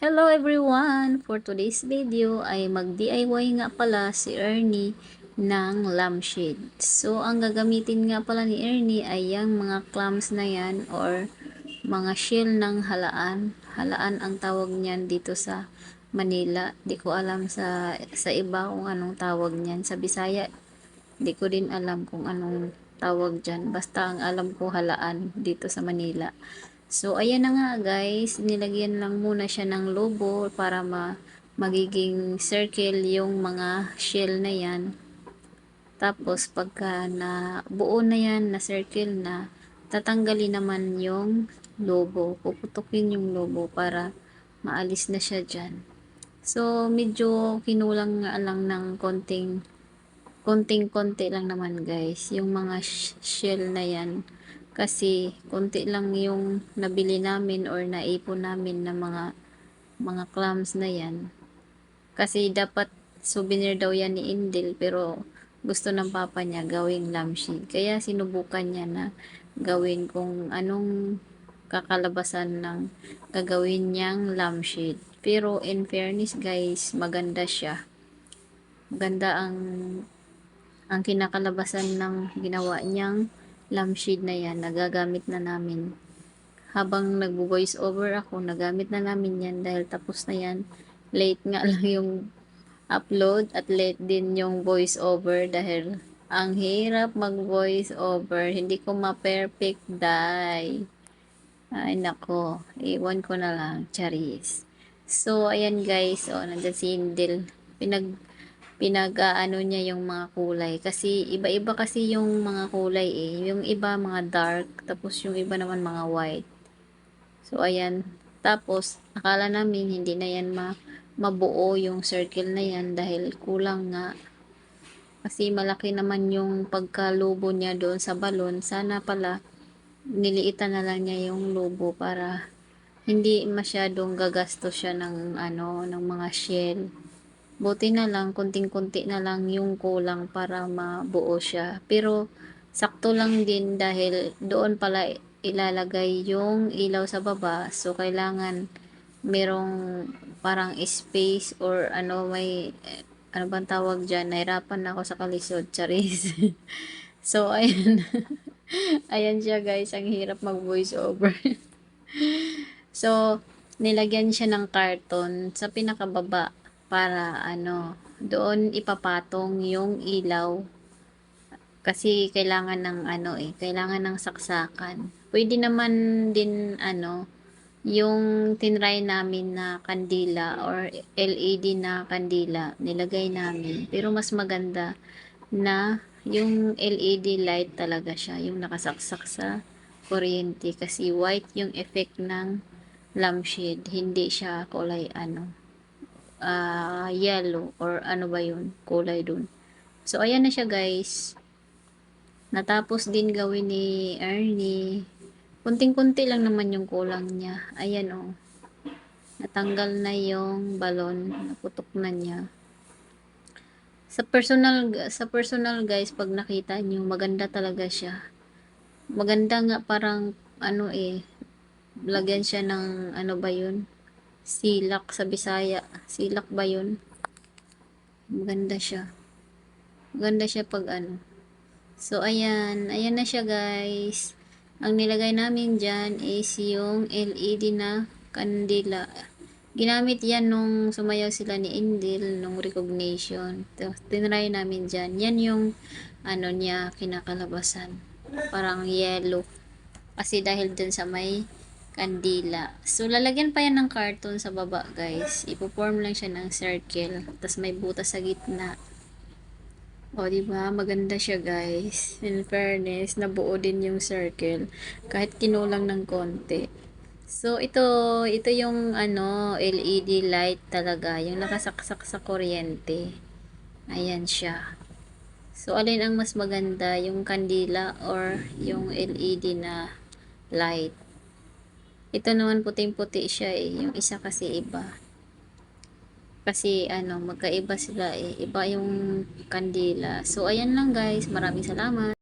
Hello everyone! For today's video ay mag-DIY nga pala si Ernie ng lampshade. So, ang gagamitin nga pala ni Ernie ay yung mga clams na yan or mga shell ng halaan. Halaan ang tawag niyan dito sa Manila. Di ko alam sa, sa iba kung anong tawag niyan. Sa Bisaya, di ko din alam kung anong tawag dyan. Basta ang alam ko halaan dito sa Manila. So, ayan na nga guys, nilagyan lang muna siya ng lobo para ma magiging circle yung mga shell na yan. Tapos, pagka na buo na yan, na circle na, tatanggalin naman yung lobo. Puputukin yung lobo para maalis na siya dyan. So, medyo kinulang nga lang ng konting konting-konti lang naman guys. Yung mga sh- shell na yan kasi konti lang yung nabili namin or naipon namin na mga mga clams na yan. Kasi dapat souvenir daw yan ni Indel pero gusto ng papa niya gawing lampshade. Kaya sinubukan niya na gawin kung anong kakalabasan ng gagawin niyang lampshade. Pero in fairness guys maganda siya. Maganda ang ang kinakalabasan ng ginawa niyang lampshade na yan, nagagamit na namin. Habang nagvo-voice over ako, nagamit na namin yan dahil tapos na yan. Late nga lang yung upload at late din yung voice over dahil ang hirap mag-voice over. Hindi ko ma-perfect die. Ay nako, iwan ko na lang, charis. So, ayan guys, oh, nandyan si Indel. Pinag pinag-ano niya yung mga kulay. Kasi iba-iba kasi yung mga kulay eh. Yung iba mga dark tapos yung iba naman mga white. So ayan. Tapos akala namin hindi na yan ma mabuo yung circle na yan dahil kulang nga. Kasi malaki naman yung pagkalubo niya doon sa balon. Sana pala niliitan na lang niya yung lubo para hindi masyadong gagastos siya ng ano ng mga shell buti na lang, kunting-kunti na lang yung kulang para mabuo siya. Pero, sakto lang din dahil doon pala ilalagay yung ilaw sa baba. So, kailangan merong parang space or ano may ano bang tawag dyan, nahirapan na ako sa kalisod, charis. so, ayan. ayan siya guys, ang hirap mag voice over. so, nilagyan siya ng karton sa pinakababa para ano, doon ipapatong yung ilaw. Kasi kailangan ng ano eh, kailangan ng saksakan. Pwede naman din ano, yung tinry namin na kandila or LED na kandila, nilagay namin. Pero mas maganda na yung LED light talaga siya, yung nakasaksak sa kuryente kasi white yung effect ng lampshade, hindi siya kulay ano, uh, yellow or ano ba yun, kulay dun. So, ayan na siya guys. Natapos din gawin ni Ernie. Kunting-kunti lang naman yung kulang niya. Ayan o. Oh. Natanggal na yung balon. Naputok na niya. Sa personal, sa personal guys, pag nakita niyo maganda talaga siya. Maganda nga parang, ano eh, lagyan siya ng, ano ba yun, silak sa Bisaya. Silak ba yun? Maganda siya. Maganda siya pag ano. So, ayan. Ayan na siya, guys. Ang nilagay namin dyan is yung LED na kandila. Ginamit yan nung sumayaw sila ni Indil nung recognition. Tinry namin dyan. Yan yung ano niya kinakalabasan. Parang yellow. Kasi dahil dun sa may kandila. So, lalagyan pa yan ng carton sa baba, guys. Ipo-form lang siya ng circle. Tapos may butas sa gitna. O, di ba? Maganda siya, guys. In fairness, nabuo din yung circle. Kahit kinulang ng konti. So, ito, ito yung, ano, LED light talaga. Yung nakasaksak sa kuryente. Ayan siya. So, alin ang mas maganda? Yung kandila or yung LED na light? Ito naman puting-puti siya eh. Yung isa kasi iba. Kasi ano, magkaiba sila eh. Iba yung kandila. So, ayan lang guys. Maraming salamat.